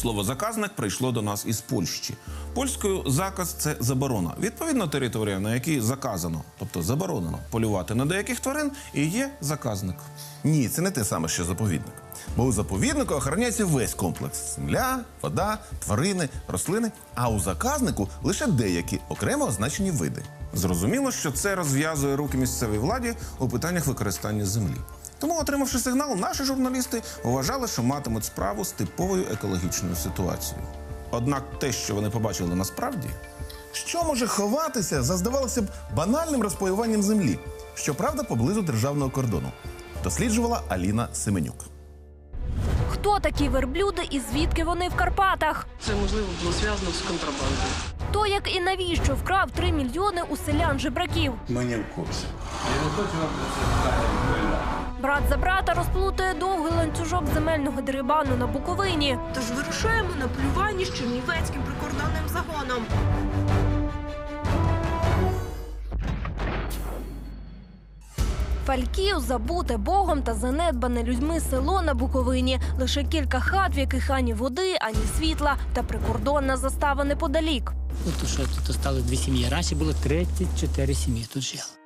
Слово заказник прийшло до нас із Польщі. Польською заказ це заборона. Відповідно, територія, на якій заказано, тобто заборонено полювати на деяких тварин, і є заказник. Ні, це не те саме, що заповідник. Бо у заповіднику охороняється весь комплекс: земля, вода, тварини, рослини. А у заказнику лише деякі окремо означені види. Зрозуміло, що це розв'язує руки місцевій владі у питаннях використання землі. Тому, отримавши сигнал, наші журналісти вважали, що матимуть справу з типовою екологічною ситуацією. Однак те, що вони побачили насправді, Що може ховатися за, здавалося б, банальним розпаюванням землі, щоправда, поблизу державного кордону, досліджувала Аліна Семенюк. Хто такі верблюди і звідки вони в Карпатах? Це можливо було зв'язано з контрабандою. Хто як і навіщо вкрав 3 мільйони у селян жебраків? Ми не в курсі. Брат за брата розплутує довгий ланцюжок земельного дерибану на Буковині. Тож вирушаємо на полювання з Чернівецьким прикордонним загоном. Фальків забуте Богом та занедбане людьми село на Буковині. Лише кілька хат, в яких ані води, ані світла, та прикордонна застава неподалік. Ну, то що тут осталось дві сім'ї. Раніше було 34 сім'ї тут жило.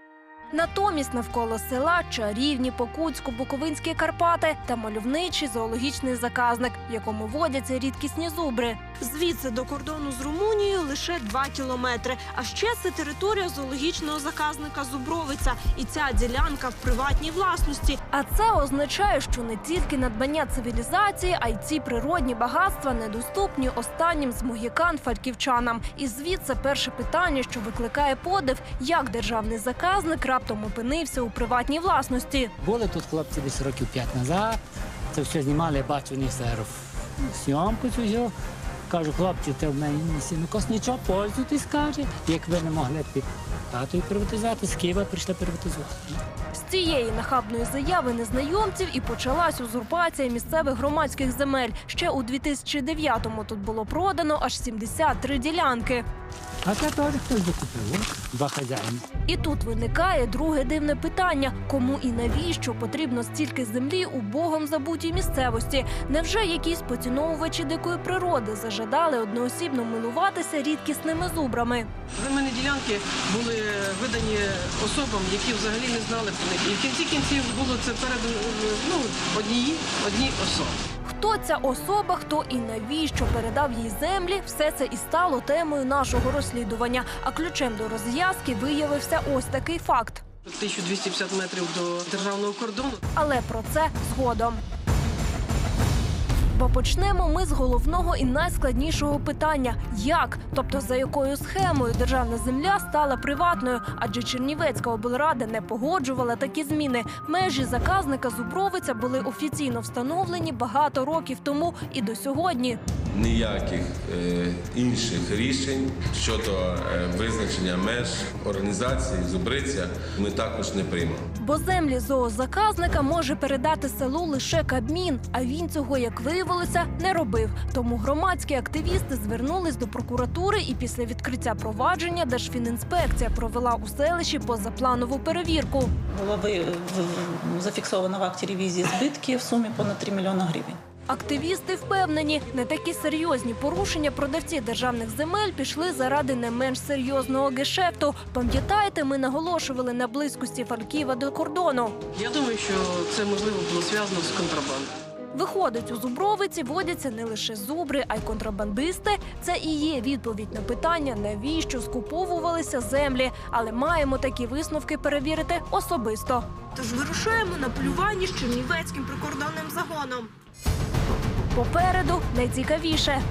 Натомість навколо села чарівні Покутсько, Буковинські Карпати та мальовничий зоологічний заказник, в якому водяться рідкісні зубри. Звідси до кордону з Румунією лише 2 кілометри. А ще це територія зоологічного заказника Зубровиця. І ця ділянка в приватній власності. А це означає, що не тільки надбання цивілізації, а й ці природні багатства недоступні останнім з могікан фальківчанам. І звідси перше питання, що викликає подив, як державний заказник раптом опинився у приватній власності. Були тут хлопці десь років 5 назад. Це все знімали, я бачу, вони все роз- зйомку цю взяв. Кажу, хлопці, це в мене не сіно нічого, пользуйтесь, каже. Як ви не могли під татою приватизувати, з Києва прийшли приватизувати. З цієї нахабної заяви незнайомців і почалась узурпація місцевих громадських земель. Ще у 2009-му тут було продано аж 73 ділянки. А це теж хтось докупив. О, Два хазяїни. І тут виникає друге дивне питання: кому і навіщо потрібно стільки землі у богом забутій місцевості? Невже якісь поціновувачі дикої природи зажадали одноосібно милуватися рідкісними зубрами? Земельні ділянки були видані особам, які взагалі не знали про них. І в кінці кінців було це передано ну, одній, одній особі. Хто ця особа, хто і навіщо передав їй землі, все це і стало темою нашого розслідування. А ключем до розв'язки виявився ось такий факт. 1250 метрів до державного кордону. Але про це згодом. Бо почнемо ми з головного і найскладнішого питання: як, тобто за якою схемою державна земля стала приватною, адже Чернівецька облрада не погоджувала такі зміни. Межі заказника Зубровиця були офіційно встановлені багато років тому і до сьогодні. ніяких е, інших рішень щодо е, визначення меж організації Зубриця ми також не приймемо. Бо землі зоозаказника може передати селу лише Кабмін, а він цього, як виявилося, не робив. Тому громадські активісти звернулись до прокуратури, і після відкриття провадження Держфінінспекція провела у селищі позапланову перевірку. Було ви- зафіксовано в акті ревізії збитки в сумі понад 3 мільйони гривень. Активісти впевнені, не такі серйозні порушення продавці державних земель пішли заради не менш серйозного гешефту. Пам'ятаєте, ми наголошували на близькості Фальківа до кордону. Я думаю, що це можливо було зв'язано з контрабандою. Виходить, у Зубровиці водяться не лише зубри, а й контрабандисти. Це і є відповідь на питання, навіщо скуповувалися землі. Але маємо такі висновки перевірити особисто. Тож вирушаємо на полювання з Чернівецьким прикордонним загоном. Попереду найцікавіше.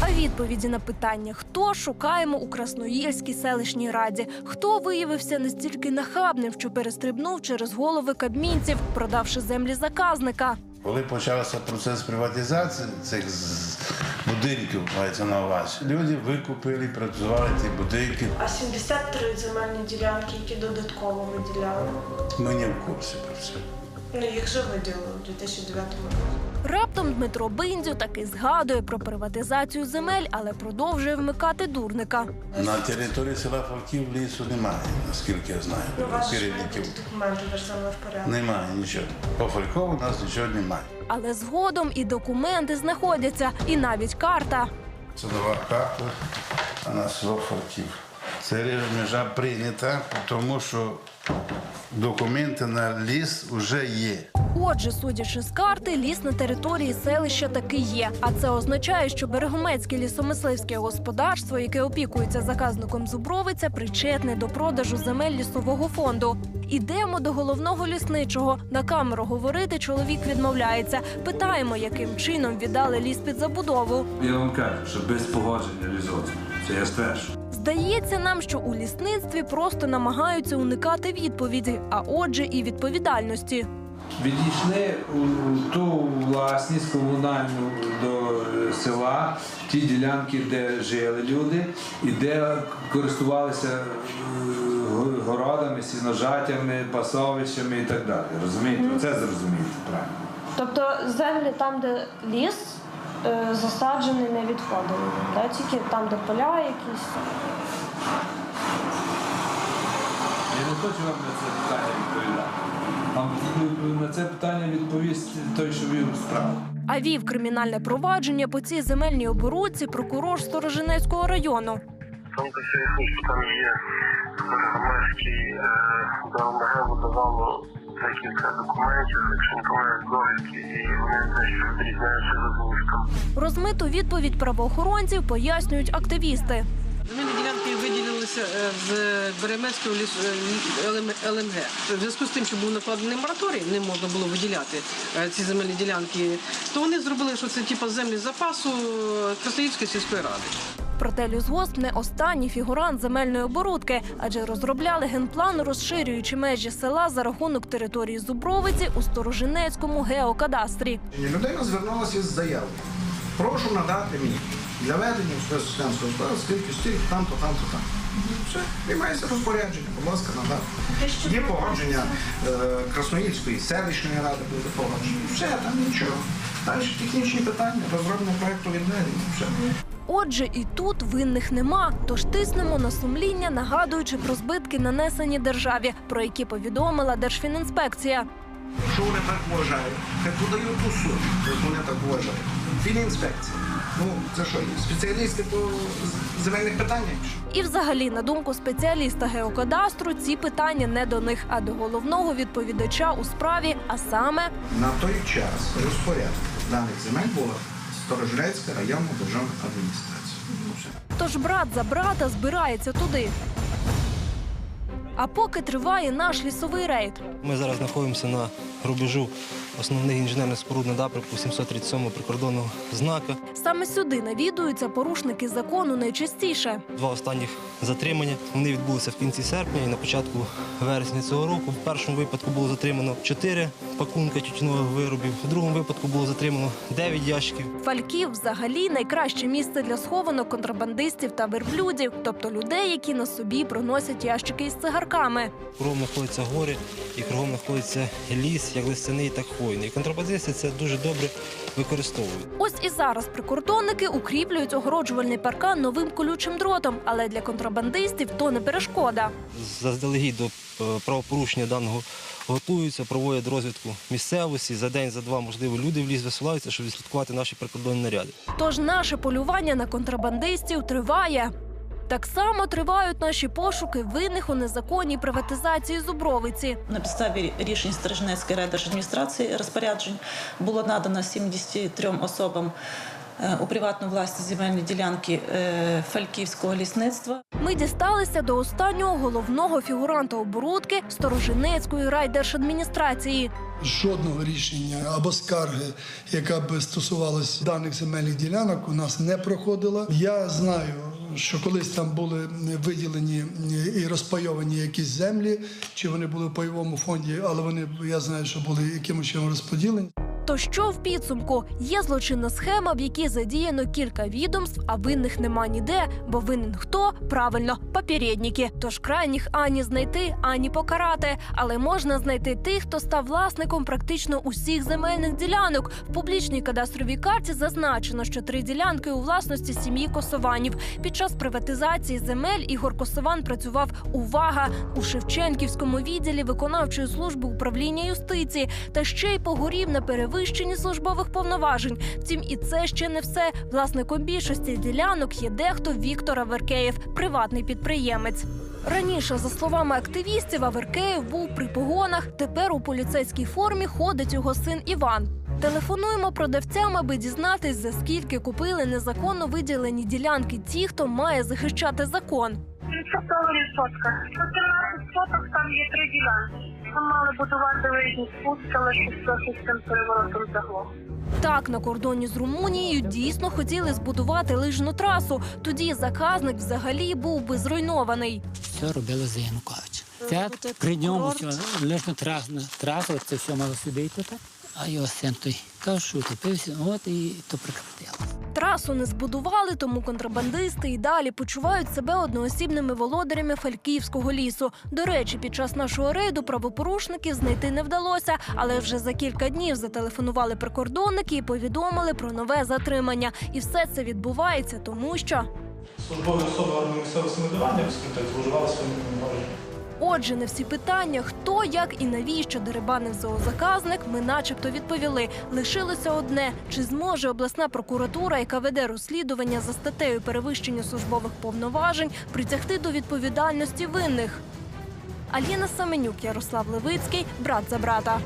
А відповіді на питання, хто шукаємо у Красноїльській селищній раді, хто виявився настільки нахабним, що перестрибнув через голови кабмінців, продавши землі заказника. Коли почався процес приватизації цих будинків, мається на увазі, люди викупили, працювали ці будинки. А 73 земельні ділянки, які додатково виділяли. Ми не в курсі про це. Ну, їх же виділили. у 2009 році. Раптом Дмитро Биндзю таки згадує про приватизацію земель, але продовжує вмикати дурника. На території села Фавків лісу немає, наскільки я знаю. Переліків. документи державного порядку. Немає нічого. По Фалькову у нас нічого немає. Але згодом і документи знаходяться, і навіть карта. Це нова карта, а на село Фавків. Це межа прийнята, тому що документи на ліс вже є. Отже, судячи з карти, ліс на території селища таки є. А це означає, що Берегомецьке лісомисливське господарство, яке опікується заказником Зубровиця, причетне до продажу земель лісового фонду. Ідемо до головного лісничого. На камеру говорити чоловік відмовляється. Питаємо, яким чином віддали ліс під забудову. Я вам кажу, що без погодження лісоцтва. Це я спершу. Здається нам, що у лісництві просто намагаються уникати відповіді, а отже, і відповідальності. Відійшли у ту власність комунальну до е, села, ті ділянки, де жили люди, і де користувалися е, городами, сіножаттями, пасовищами і так далі. Розумієте? Це зрозумієте правильно. Тобто землі там, де ліс е, засаджений, не відходили, да? тільки там, де поля якісь. Я не хочу вам на це питання відповідати. Вам на це питання відповість той, що вів справу. А вів кримінальне провадження по цій земельній оборудці прокурор Сторожинецького району. Там цієї там є громадський до ОМГ видавало декілька документів, якщо не помиляюсь, довідки, і вони дещо відрізняються за змістом. Розмиту відповідь правоохоронців пояснюють активісти. Земельні ділянки виділилися е, з Беремецького лісу е, ЛМГ. В зв'язку з тим, що був накладений мораторій, не можна було виділяти е, ці земельні ділянки, то вони зробили, що це типу землі запасу е, Красноїльської сільської ради. Проте лісгосп не останній фігурант земельної оборудки, адже розробляли генплан, розширюючи межі села за рахунок території Зубровиці у Сторожинецькому геокадастрі. Людина звернулася з заявою. Прошу надати мені для ведення в спецсистемського господарства скільки стільки там-то, там-то, там. Все, приймається розпорядження, будь ласка, надати. Є погодження е, Красноїльської селищної ради буде погодження. Все, там нічого. Далі технічні питання, розроблення проєкту відведення. Все. Отже, і тут винних нема. Тож тиснемо на сумління, нагадуючи про збитки, нанесені державі, про які повідомила Держфінінспекція. Якщо вони так вважають, хай подають у суд, як вони так вважають. Фінінспекція. Ну, це що, спеціалісти по земельних питаннях? І, взагалі, на думку спеціаліста геокадастру, ці питання не до них, а до головного відповідача у справі, а саме На той час розпорядок даних земель була Сторожрецька районна державна адміністрація. Тож брат за брата збирається туди. А поки триває наш лісовий рейд. Ми зараз знаходимося на рубежу основних інженерних споруд на напрямку 737 прикордонного знака. Саме сюди навідуються порушники закону найчастіше. Два останніх затримання. Вони відбулися в кінці серпня і на початку вересня цього року. В першому випадку було затримано 4 пакунки тютюнових виробів. В другому випадку було затримано 9 ящиків. Фальків взагалі найкраще місце для схованок контрабандистів та верблюдів, тобто людей, які на собі проносять ящики із цигарками. Кругом знаходяться гори і кругом знаходиться ліс, як листяний, так хвойний. І контрабандисти це дуже добре використовують. Ось і зараз прикордонники укріплюють огороджувальний паркан новим колючим дротом, але для контрабандистів то не перешкода. Заздалегідь до е, правопорушення даного готуються, проводять розвідку місцевості. За день, за два, можливо, люди в ліс висуваються, щоб відслідкувати наші прикордонні наряди. Тож наше полювання на контрабандистів триває. Так само тривають наші пошуки винних у незаконній приватизації Зубровиці. На підставі рішень Сторожинецької райдержадміністрації розпоряджень було надано 73 особам е, у приватну власність земельні ділянки е, Фальківського лісництва. Ми дісталися до останнього головного фігуранта оборудки Сторожинецької райдержадміністрації. Жодного рішення або скарги, яка би стосувалась даних земельних ділянок, у нас не проходила. Я знаю, що колись там були виділені і розпайовані якісь землі, чи вони були в пайовому фонді, але вони я знаю, що були якимось чином розподілені. То що в підсумку? Є злочинна схема, в якій задіяно кілька відомств, а винних нема ніде, бо винен хто? Правильно, попередники. Тож крайніх ані знайти, ані покарати. Але можна знайти тих, хто став власником практично усіх земельних ділянок. В публічній кадастровій карті зазначено, що три ділянки у власності сім'ї Косованів. Під час приватизації земель Ігор Косован працював увага у Шевченківському відділі виконавчої служби управління юстиції та ще й погорів на перевищенні службових повноважень. Втім, і це ще не все. Власником більшості ділянок є дехто Віктор Аверкеєв, приватний підприємець. Раніше, за словами активістів, Аверкеєв був при погонах. Тепер у поліцейській формі ходить його син Іван. Телефонуємо продавцям, аби дізнатись, за скільки купили незаконно виділені ділянки ті, хто має захищати закон. 500 сотка. На 13 соток там є три ділянки. Ми мали будувати виїзні спуск, але щось з цим переворотом заглох. Так, на кордоні з Румунією дійсно хотіли збудувати лижну трасу. Тоді заказник взагалі був би зруйнований. Все робили за Януковича. Це при ньому все, лише трасу, трасу, це все мало сюди йти так. А його син той каже, що утопився, от і то прекратило. Трасу не збудували, тому контрабандисти і далі почувають себе одноосібними володарями Фальківського лісу. До речі, під час нашого рейду правопорушників знайти не вдалося, але вже за кілька днів зателефонували прикордонники і повідомили про нове затримання. І все це відбувається, тому що Службові особи місцевого самоврядування так зловживали своїми повноваженнями. Отже, на всі питання, хто, як і навіщо дерибанив зоозаказник, ми начебто відповіли. Лишилося одне: чи зможе обласна прокуратура, яка веде розслідування за статтею перевищення службових повноважень, притягти до відповідальності винних? Аліна Саменюк, Ярослав Левицький, брат за брата.